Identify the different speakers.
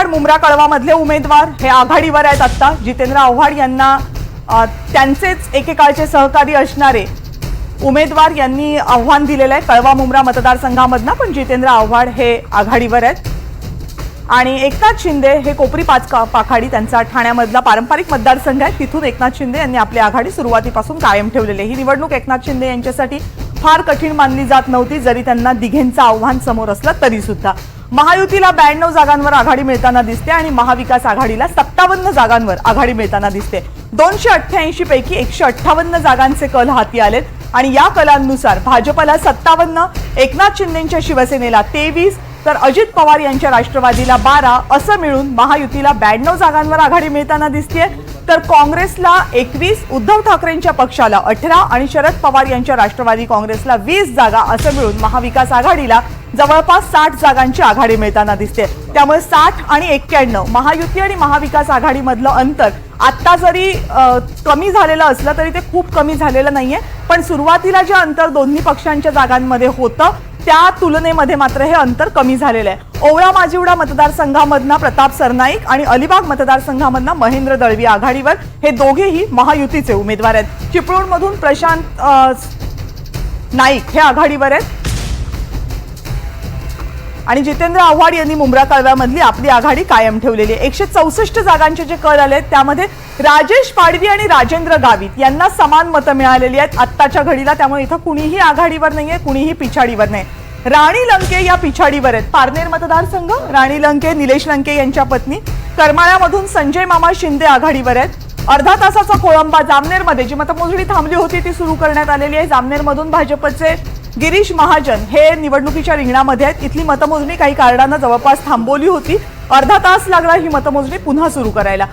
Speaker 1: आव्हाड मुंब्रा कळवा मधले उमेदवार हे आघाडीवर आहेत आता जितेंद्र आव्हाड यांना त्यांचेच एकेकाळचे सहकारी असणारे उमेदवार यांनी आव्हान दिलेलं आहे कळवा मुंब्रा मतदारसंघामधनं पण जितेंद्र आव्हाड हे आघाडीवर आहेत. आणि एकनाथ शिंदे हे कोपरी पाच पाखाडी त्यांचा ठाण्यामधला पारंपरिक मतदारसंघ आहे. तिथून एकनाथ शिंदे यांनी आपली आघाडी सुरुवातीपासून कायम ठेवलेली ही निवडणूक एकनाथ शिंदे यांच्यासाठी फार कठीण मानली जात नव्हती जरी त्यांना दिघेंचं आव्हान समोर असलं तरी सुद्धा महायुतीला ब्याण्णव जागांवर आघाडी मिळताना दिसते आणि महाविकास आघाडीला सत्तावन्न जागांवर आघाडी मिळताना दिसते. दोनशे अठ्ठ्याऐंशी पैकी एकशे अठ्ठावन्न जागांचे कल हाती आलेत आणि या कलांनुसार भाजपला सत्तावन्न एकनाथ शिंदेच्या शिवसेनेला तेवीस तर अजित पवार यांच्या राष्ट्रवादीला बारा असं मिळून महायुतीला ब्याण्णव जागांवर आघाडी मिळताना दिसतेय. तर काँग्रेसला एकवीस उद्धव ठाकरेंच्या पक्षाला अठरा आणि शरद पवार यांच्या राष्ट्रवादी काँग्रेसला वीस जागा असं मिळून महाविकास आघाडीला जवळपास साठ जागांची आघाडी मिळताना दिसते. त्यामुळे साठ आणि एक्क्याण्णव महायुती आणि महाविकास आघाडीमधलं अंतर आत्ता जरी कमी झालेलं असलं तरी ते खूप कमी झालेलं नाहीये. पण सुरुवातीला जे अंतर दोन्ही पक्षांच्या जागांमध्ये होतं त्या तुलनेमध्ये मात्र हे अंतर कमी झालेलं आहे. ओवळा माजिवडा मतदारसंघामधनं प्रताप सरनाईक आणि अलिबाग मतदारसंघामधनं महेंद्र दळवी आघाडीवर हे दोघेही महायुतीचे उमेदवार आहेत. चिपळूणमधून प्रशांत नाईक हे आघाडीवर आहेत. आणि जितेंद्र आव्हाड यांनी मुंब्रा कळव्यामधली आपली आघाडी कायम ठेवलेली आहे. एकशे चौसष्ट जागांचे जे कल आले त्यामध्ये राजेश पाडवी आणि राजेंद्र गावित यांना समान मतं मिळालेली आहेत. आत्ताच्या घडीला त्यामुळे इथं कुणीही आघाडीवर नाही आहे कुणीही पिछाडीवर नाही. राणी लंके या पिछाडीवर आहेत. पारनेर मतदारसंघ राणी लंके निलेश लंके यांच्या पत्नी करमाळ्यामधून संजय मामा शिंदे आघाडीवर आहेत. अर्धा तासाचा खोळंबा जामनेरमध्ये जी मतमोजणी थांबली होती ती सुरू करण्यात आलेली आहे. जामनेरमधून भाजपचे गिरीश महाजन हे निवडणुकीच्या रिंगणामध्ये आहेत. इथली मतमोजणी काही कारणानं जवळपास थांबवली होती. अर्धा तास लागला ही मतमोजणी पुन्हा सुरू करायला.